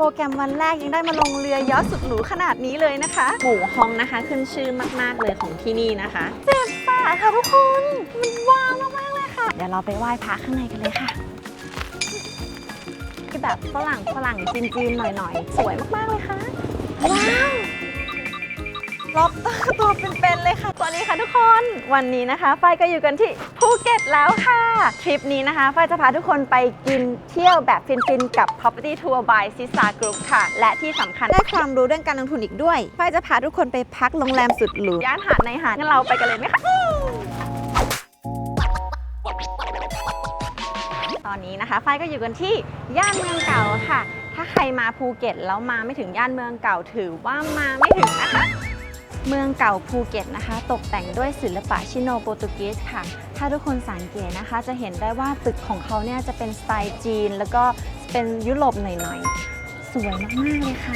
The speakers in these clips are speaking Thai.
โปรแกรมวันแรกยังได้มาลงเรือยอชต์สุดหรูขนาดนี้เลยนะคะหมูฮองนะคะ ขึ้นชื่อมาก ๆ เลยของที่นี่นะคะเจ็บปากค่ะทุกคน มันว้าวมากๆเลยค่ะ เดี๋ยวเราไปไหว้พระข้างในกันเลยค่ะที่แบบฝรั่งฝรั่งจีนๆหน่อย ๆ สวยมาก ๆ เลยค่ะ ว้าว ล็อบสเตอร์ตัวเป็นๆเลยค่ะสวัสดีค่ะทุกคน วันนี้นะคะฝ้ายก็อยู่กันที่ภูเก็ตแล้วค่ะ ทริปนี้นะคะฝ้ายจะพาทุกคนไปกินเที่ยวแบบฟินๆกับ Property Tour by s i s a Group ค่ะ และที่สำคัญได้ความรู้เรื่องการลงทุนอีกด้วยฝ้ายจะพาทุกคนไปพักโรงแรมสุดหรูย่านหาดในหาดงั้นเราไปกันเลยไหมคะตอนนี้นะคะฝ้ายก็อยู่กันที่ย่านเมืองเก่าค่ะ ถ้าใครมาภูเก็ตแล้วมาไม่ถึงย่านเมืองเก่าถือว่ามาไม่ถึงนะคะ เมืองเก่าภูเก็ตนะคะ ตกแต่งด้วยศิลปะชิโนโปรตุเกสค่ะ ถ้าทุกคนสังเกตนะคะ จะเห็นได้ว่าตึกของเขาเนี่ยจะเป็นสไตล์จีน แล้วก็เป็นยุโรปหน่อยๆ สวยมากๆเลยค่ะ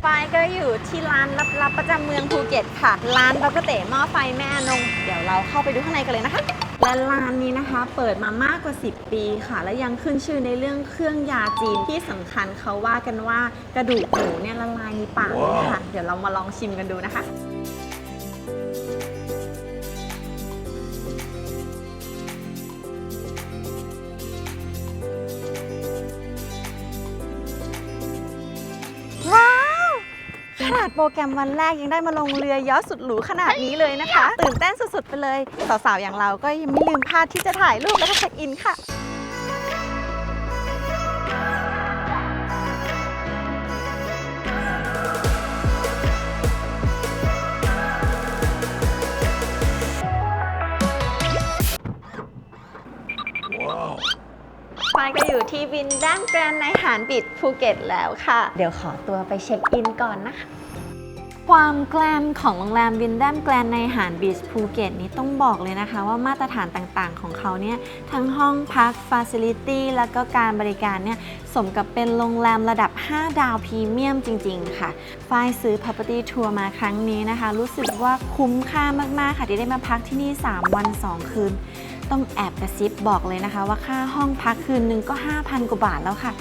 ไฟก็อยู่ที่ร้านลับๆประจำเมืองภูเก็ตค่ะ ร้านบักกะเต๋หม้อไฟแม่นง เดี๋ยวเราเข้าไปดูข้างในกันเลยนะคะ และร้านนี้นะคะ เปิดมามากกว่า 10 ปีค่ะ และยังขึ้นชื่อในเรื่องเครื่องยาจีนที่สำคัญเขาว่ากันว่ากระดูกหมูเนี่ยละลายในปากเลยค่ะ เดี๋ยวเรามาลองชิมกันดูนะคะ นาดโปรแกรมวันแรกยังได้มาลงเรือยอชต์สุดหรูขนาดนี้เลยนะคะ ตื่นเต้นสุดๆไปเลย สาวๆ อย่างเราก็ยังไม่ลืมพลาดที่จะถ่ายรูปแล้วก็เช็คอินค่ะไฟก็อยู่ที่วินด้านแกรนในหารบิดภูเก็ตแล้วค่ะ เดี๋ยวขอตัวไปเช็คอินก่อนนะคะ ความแกลนของโรงแรมวินแดมแกลนในหารบีชภูเก็ตนี้ต้องบอกเลยนะคะ ว่ามาตรฐานต่างๆ ของเขาเนี่ยทั้งห้องพักฟ a ซิลิตี้แล้วก็การบริการเนี่ยสมกับเป็นโรงแรมระดับ 5 ดาวพรีเมียมจริง ๆ ค่ะ ฝ้ายซื้อ Property Tour มาครั้งนี้นะคะ รู้สึกว่าคุ้มค่ามากๆค่ะที่ได้มาพักที่นี่ 3 วัน 2 คืน ต้องแอบกระซิบบอกเลยนะคะ ว่าค่าห้องพักคืนหนึ่งก็ 5,000 กว่าบาทแล้วค่ะ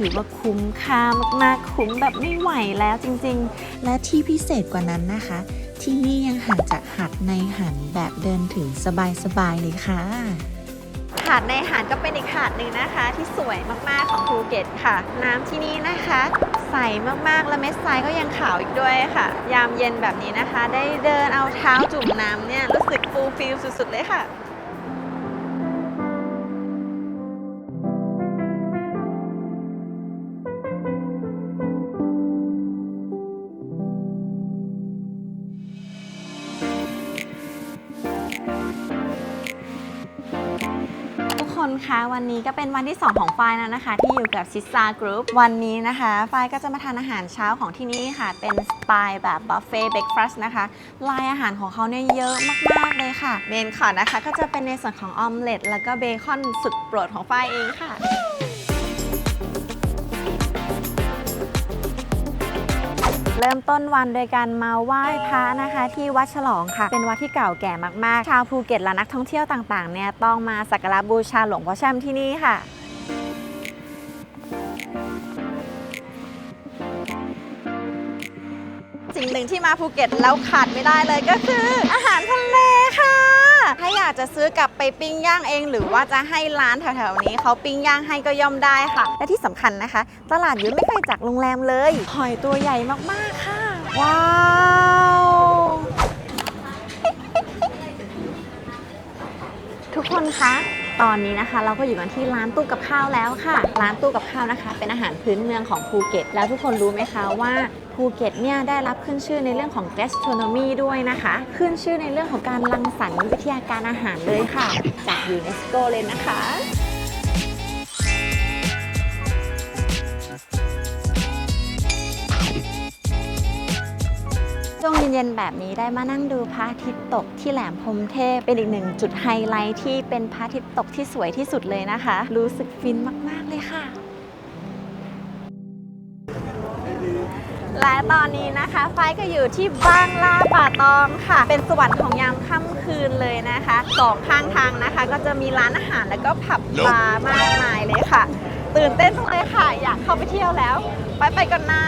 ถือว่าคุ้มค่ามากๆ คุ้มแบบไม่ไหวแล้วจริงๆ และที่พิเศษกว่านั้นนะคะ ที่นี่ยังห่างจากหาดในหันแบบเดินถึงสบายๆเลยค่ะ หาดในหาดก็เป็นอีกหาดหนึ่งนะคะ ที่สวยมากๆของภูเก็ตค่ะ น้ำที่นี่นะคะใสมากๆ และเม็ดทรายก็ยังขาวอีกด้วยค่ะ ยามเย็นแบบนี้นะคะ ได้เดินเอาเท้าจุ่มน้ำเนี่ยรู้สึกฟูลฟิลสุดๆเลยค่ะ นคะวันนี้ก็เป็นวันที่ 2 ของฝ้ายแล้วนะคะ ที่อยู่กับซิซากรุ๊ปวันนี้นะคะฝ้ายก็จะมาทานอาหารเช้าของที่นี่ค่ะ เป็นสไตล์แบบบุฟเฟ่เบรกฟาสต์นะคะลายอาหารของเขาเนี่ยเยอะมากๆเลยค่ะ เมนคอร์นะคะก็จะเป็นในส่วนของออมเล็ตแล้วก็เบคอนสุดโปรดของฝ้ายเองค่ะ เริ่มต้นวันโดยการมาไหว้พระนะคะ ที่วัดฉลองค่ะ เป็นวัดที่เก่าแก่มากๆ ชาวภูเก็ตและนักท่องเที่ยวต่างๆเนี่ยต้องมาสักการะบูชาหลวงพ่อแช่มที่นี่ค่ะสิ่งหนึ่งที่มาภูเก็ตแล้วขาดไม่ได้เลยก็คือ อาหารทะเลค่ะ ถ้าอยากจะซื้อกลับไปปิ้งย่างเอง หรือว่าจะให้ร้านแถวๆนี้เขาปิ้งย่างให้ก็ย่อมได้ค่ะ และที่สำคัญนะคะ ตลาดอยู่ไม่ไกลจากโรงแรมเลยหอยตัวใหญ่มากๆค่ะ ว้าวทุกคนคะตอนนี้นะคะ เราก็อยู่กันที่ร้านตู้กับข้าวแล้วค่ะ ร้านตู้กับข้าวนะคะ เป็นอาหารพื้นเมืองของภูเก็ต แล้วทุกคนรู้ไหมคะว่า ภูเก็ตเนี่ยได้รับขึ้นชื่อในเรื่องของ gastronomy ด้วยนะคะ ขึ้นชื่อในเรื่องของการรังสรรค์วิทยาการอาหารเลยค่ะ จากยูเนสโกเลยนะคะช่วงเย็นๆแบบนี้ได้มานั่งดูพระอาทิตย์ตกที่แหลมพรมเทพเป็นอีกหนึ่งจุดไฮไลท์ที่เป็นพระอาทิตย์ตกที่สวยที่สุดเลยนะคะ รู้สึกฟินมากๆเลยค่ะ และตอนนี้นะคะไฟก็อยู่ที่บางลาป่าตองค่ะ เป็นสวรรค์ของยามค่ำคืนเลยนะคะสองข้างทางนะคะ ก็จะมีร้านอาหารแล้วก็ผับบาร์มากมายเลยค่ะ ตื่นเต้นจังเลยค่ะ อยากเข้าไปเที่ยวแล้ว ไปไปก่อนนะ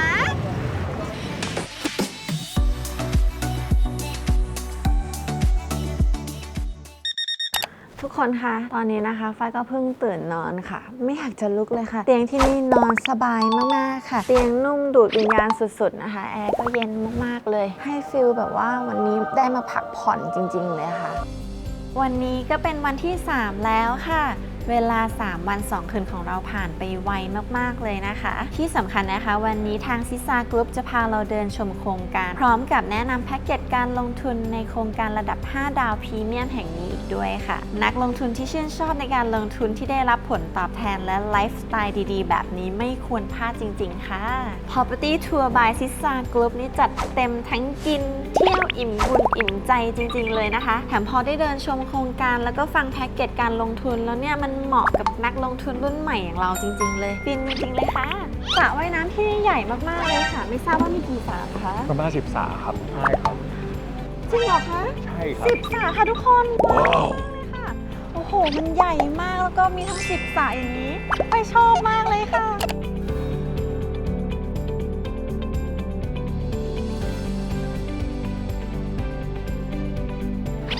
กคนคะ ตอนนี้นะคะฝ้ายก็เพิ่งตื่นนอนค่ะ ไม่อยากจะลุกเลยค่ะ เตียงที่นี่นอนสบายมากๆค่ะ เตียงนุ่มดูดวิญญาณสุดๆนะคะ แอร์ก็เย็นมากๆเลย ให้ฟิลแบบว่าวันนี้ได้มาพักผ่อนจริง ๆ เลยค่ะ วันนี้ก็เป็นวันที่ 3 แล้วค่ะเวลา 3 วัน 2 คืนของเราผ่านไปไวมาก ๆ เลยนะคะ ที่สำคัญนะคะ วันนี้ทางซิซากรุ๊ปจะพาเราเดินชมโครงการ พร้อมกับแนะนำแพ็กเกจการลงทุนในโครงการระดับ 5 ดาวพรีเมียมแห่งนี้ อีกด้วยค่ะ นักลงทุนที่ชื่นชอบในการลงทุนที่ได้รับผลตอบแทนและไลฟ์สไตล์ดีๆ แบบนี้ไม่ควรพลาดจริง ๆ ค่ะ Property Tour by ซิซากรุ๊ปนี่จัดเต็มทั้งกิน เที่ยวอิ่มบุญอิ่มใจจริง ๆ เลยนะคะ แถมพอได้เดินชมโครงการแล้วก็ฟังแพ็กเกจการลงทุนแล้วเนี่ยมันเหมาะกับนักลงทุนรุ่นใหม่อย่างเราจริง ๆ เลยฟินจริงๆเลยค่ะสระว่ายน้ำที่ใหญ่มากๆเลยค่ะ ไม่ทราบว่ามีกี่สระคะประมาณสิบสาครับใช่ครับ จริงเหรอคะใช่ครับ สิบสระค่ะทุกคนว้าวค่ะ โอ้โห มันใหญ่มากแล้วก็มีทั้งสิบสระอย่างนี้ ไปชอบมากเลยค่ะ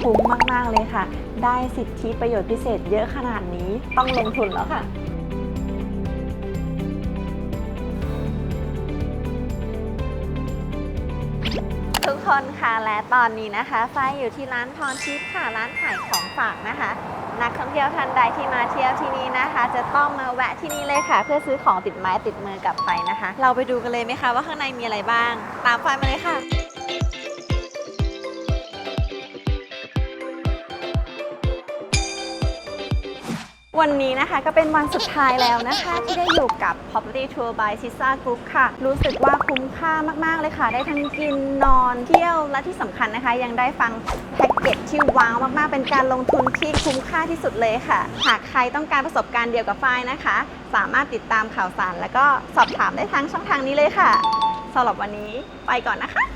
คุ้มมาก ๆ เลยค่ะ ได้สิทธิประโยชน์พิเศษเยอะขนาดนี้ต้องลงทุนแล้วค่ะ คนค่ะและตอนนี้นะคะฝ้ายอยู่ที่ร้านพรทิพย์ค่ะร้านขายของฝากนะคะ นักท่องเที่ยวท่านใดที่มาเที่ยวที่นี่นะคะ จะต้องมาแวะที่นี่เลยค่ะ เพื่อซื้อของติดไม้ติดมือกลับไปนะคะ เราไปดูกันเลยไหมคะว่าข้างในมีอะไรบ้าง ตามฝ้ายมาเลยค่ะ วันนี้นะคะก็เป็นวันสุดท้ายแล้วนะคะ ที่ได้อยู่กับ Property Tour by Sisa Group ค่ะ รู้สึกว่าคุ้มค่ามาก ๆ เลยค่ะ ได้ทั้งกินนอนเที่ยวและที่สำคัญนะคะ ยังได้ฟังแพ็กเกจที่ว้าวมาก ๆ เป็นการลงทุนที่คุ้มค่าที่สุดเลยค่ะ หากใครต้องการประสบการณ์เดียวกับฝ้ายนะคะ สามารถติดตามข่าวสาร แล้วก็สอบถามได้ทางช่องทางนี้เลยค่ะสำหรับวันนี้ไปก่อนนะคะ